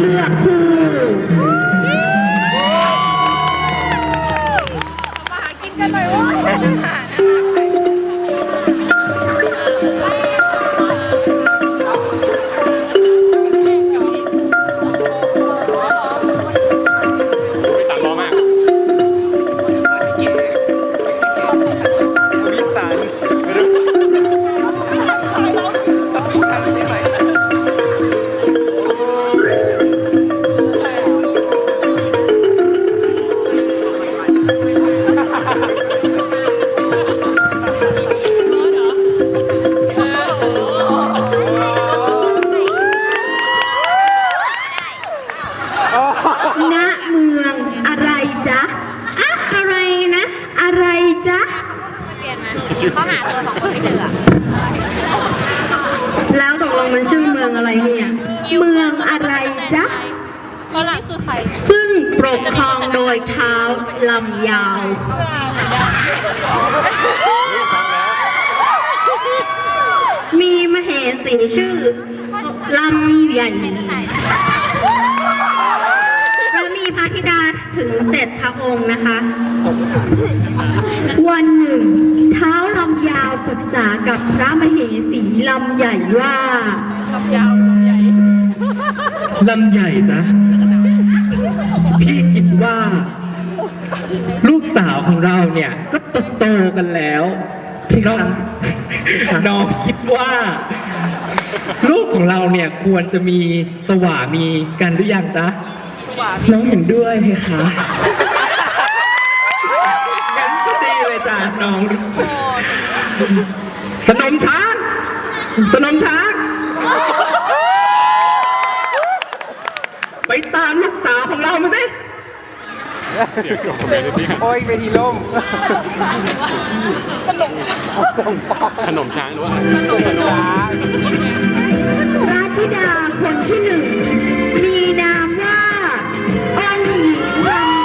เลือกคือมาหากินกันหน่อยว่า เนี่ยเมืองอะไรจ๊ะ แล้วนี่คือใครซึ่งปกครองโดยเท้าลำยาว มีมเหสีชื่อลำใหญ่และมีพระธิดาถึงเจ็ดพระองค์นะคะ วันหนึ่ง เท้าลำยาวปรึกษากับพระมเหสีลำใหญ่ว่า ลำใหญ่จ้ะพี่คิดว่า ลูกสาวของเราเนี่ย ก็โตโตๆกันแล้วพี่น้องน้องคิดว่า ลูกของเราเนี่ยควรจะมีสวามีกันหรือยังจ๊ะน้องเห็นด้วยไหมคะงั้นก็ดีเลยจ้ะน้องสนมช้างสนมช้าง ไปตามลูกสาวของเรามาสิ เสียงของคอมเมนต์เนี่ยโอ้ยเวทีล่มขนมช้างหรือว่าพระธิดาคนที่หนึ่งมีนามว่าองค์หญิงลำ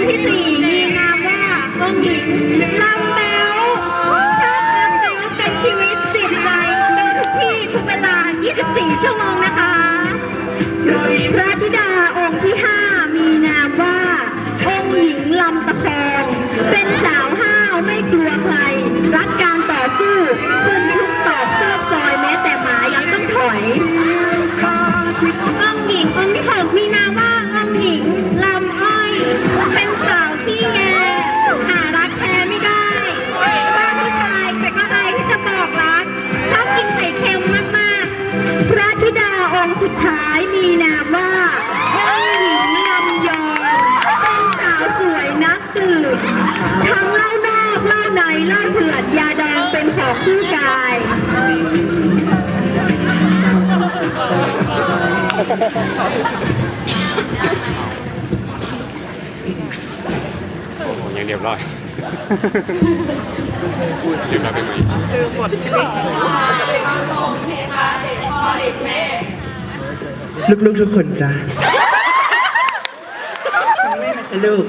ค์หญิงองค์ที่สี่มีนามว่าองค์หญิงลำแบ๊วชอบลำแบ๊วเป็นชีวิตจิตใจเดินทุกที่ทุกเวลา 24 ชั่วโมงนะคะพระธิดาองค์ที่ห้ามีนามว่า องค์หญิงลำตะคงเป็นสาวห้าวไม่กลัวใคร รักการต่อสู้คุณทุกตอ องเป็นขอกายโอ้โหยังเรียบร้อยเรียบร้อยไปไหมลูกๆทุกคนจ้ะไม่นจ๊ะลูก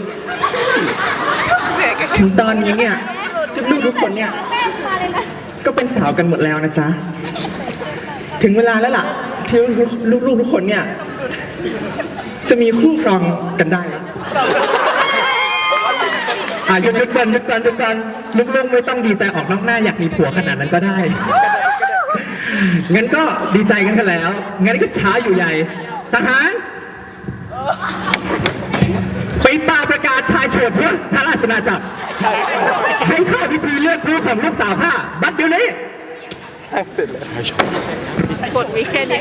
ถึงตอนนี้เนี่ยลูกๆทุกคนเนี่ย ก็เป็นสาวกันหมดแล้วนะจ๊ะ ถึงเวลาแล้วล่ะที่ลูกๆทุกคนเนี่ย จะมีคู่ครองกันได้แล้วอะหยุดหยุดก่อนหยุดก่อนหยุดก่อนลูกๆไม่ต้องดีใจออกนอกหน้าอยากมีผัวขนาดนั้นก็ได้ งั้นก็ดีใจกันกันแล้ว งั้นก็ช้าอยู่ใหญ่ทหารไปป่าประกาศชายโฉดเพื่อทาราชนาจักรให้ข้าพิธีเลือกคู่ของลูกสาวข้า บัดเดี๋ยวนี้กดมีแค่นี้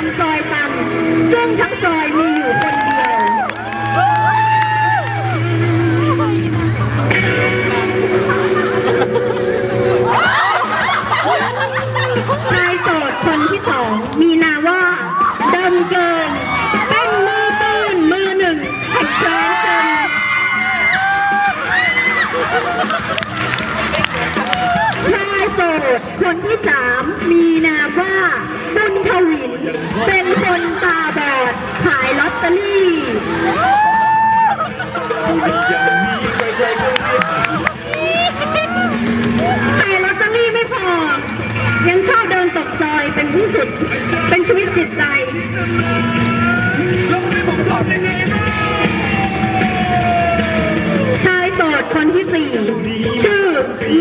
ประจำซอยตันซึ่งทั้งซอยมีอยู่คนเดียว ชายโสดคนที่สองมีนาว่าดำเกิน เป็นมือปืนมือหนึ่งแห่งแคว้นจนชายโสดคนที่สามมีนามว่าบุญทวิน เป็นคนตาบอดขายลอตเตอรี่ขายลอตเตอรี่ไม่พอ ยังชอบเดินตกซอยเป็นที่สุด เป็นชีวิตจิตใจชายโสดคนที่สี่ชื่อ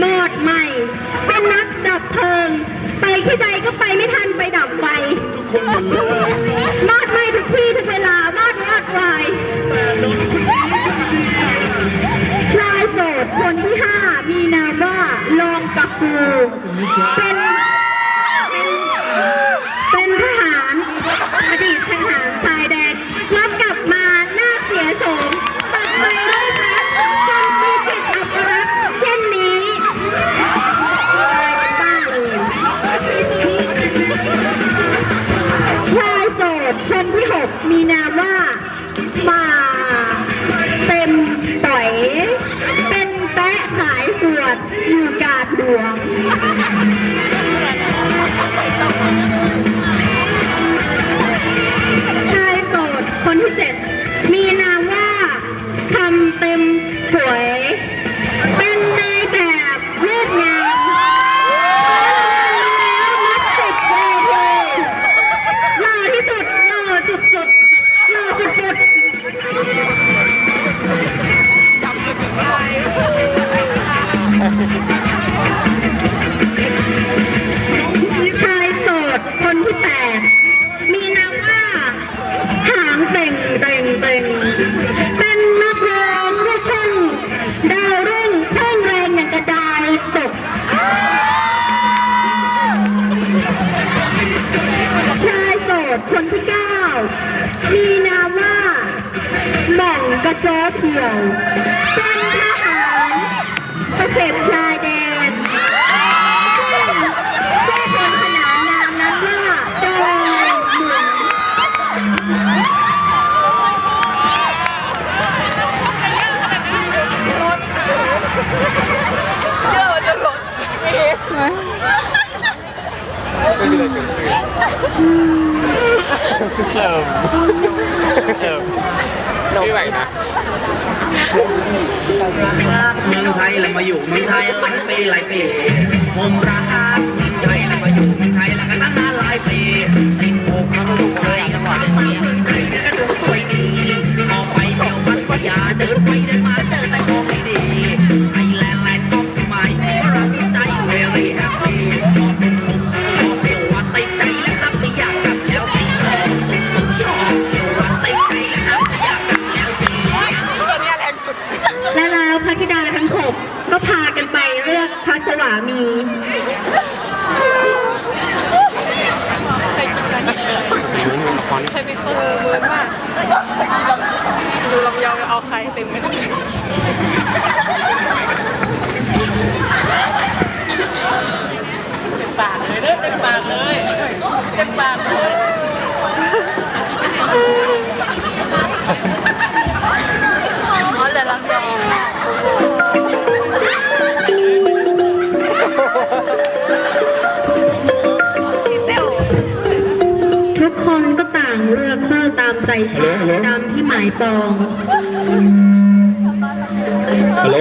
มอดใหม่ เป็นนักดับเพลิง ที่ใดก็ไปไม่ทันไปดับไฟมอดไหม้ทุกที่ทุกเวลามอดวอดวายชายโสดคนที่ห้ามีนามว่าลองกับกูเป็นเป็น ดคนที่แปดมีนามว่า หางเต่งเต่งเต่งเป็นนักร้องลูกทุ่งดาวรุ่งพุ่งแรงอย่างกระดายตกชายโสดคนที่เก้ามีนามว่าหม่องกระโจเพียวเป็นทหารตะเข็บชายแดนซึ่งได้คนขนานนามนั้นว่าดอยหมุน เอิ่มเอิ่มชื่อไรนะเมืองไทยเรามาอยู่เมืองไทยหลายปีหลายปีผมรักเมืองไทยเรามาอยู่เมืองไทยแล้วก็ตั้งนานหลายปี นู้นละครใครเป็นคนรู้มากดูลำยองเอาใครเต็มไม่ได้ปากเลยเด้อเต็มปากเลยเต็มปากเลยอ๋อเหลือลำยอง ตามใจชอบตามที่หมายปองฮัลโหล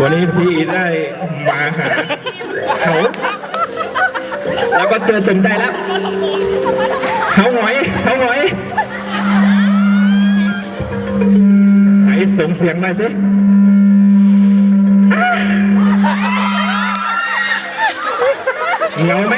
วันนี้พี่ได้มาหาเขาแล้วก็เจอสมใจแล้วเขาหงอยเขาหงอยไหนส่งเสียงหน่อยสิเหงาไหม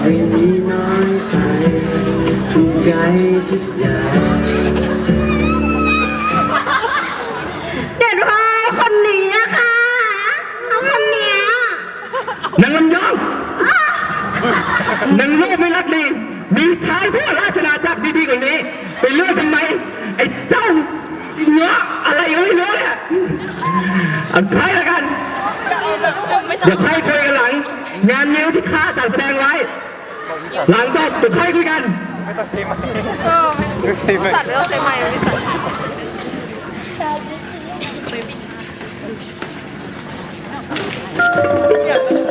ไม่มีน้อยใจทุกใจทุกอย่างเด็ดมากคนนี้อะค่ะเอาคนเนี้ยนางลำยองนางโลกไม่รักดี มีชายทั่วราชนาจักรดีๆกว่านี้ ไปเลือกทำไม ไอ้เจ้าเงาะอะไรก็ไม่รู้เนี่ยเอาใครละกัน เดี๋ยวใครคุยกันหลัง งานนิ้วที่ข้าจัดแสดงไว้ หลังจบเดี๋ยวใครคุยกันเออไม่ตัดไม่ต้องใช้ไมค์ไม่ตัด浪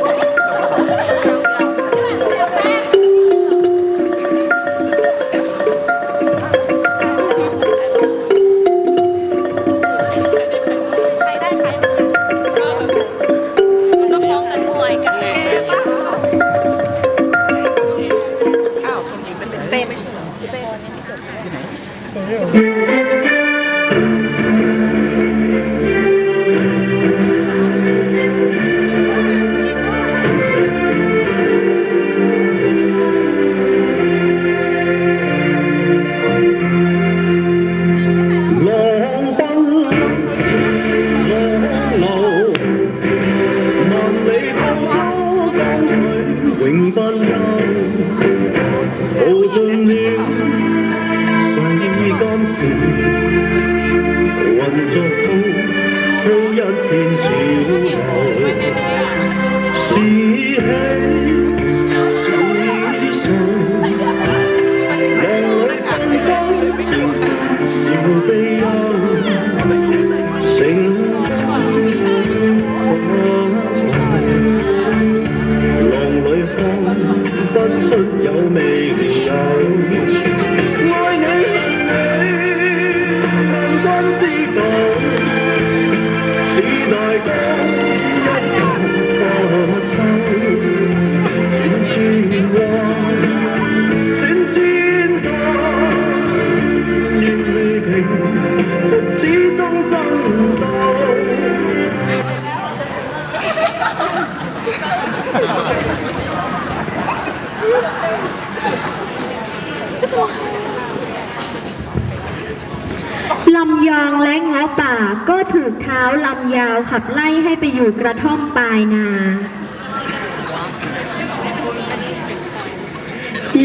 ำยองและเงาะป่าก็ถูกเท้าลำยาวขับไล่ให้ไปอยู่กระท่อมปลายนา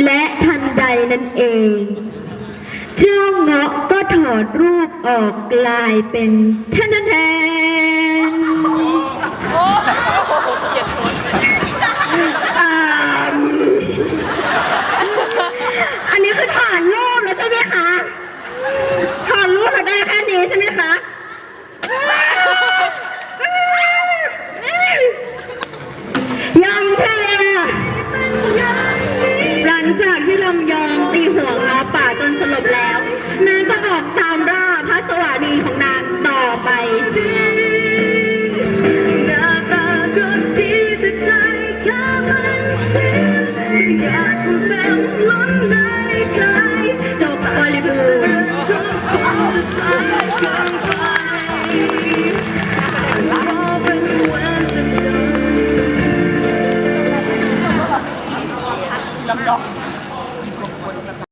และทันใดนั่นเอง เจ้าเงาะก็ถอดรูปออกกลายเป็นท่านแทน แค่นี้ใช่ไหมคะ ยังเพลหลังจากที่ลำยองตีหัวงอป่าจนสลบแล้วนางก็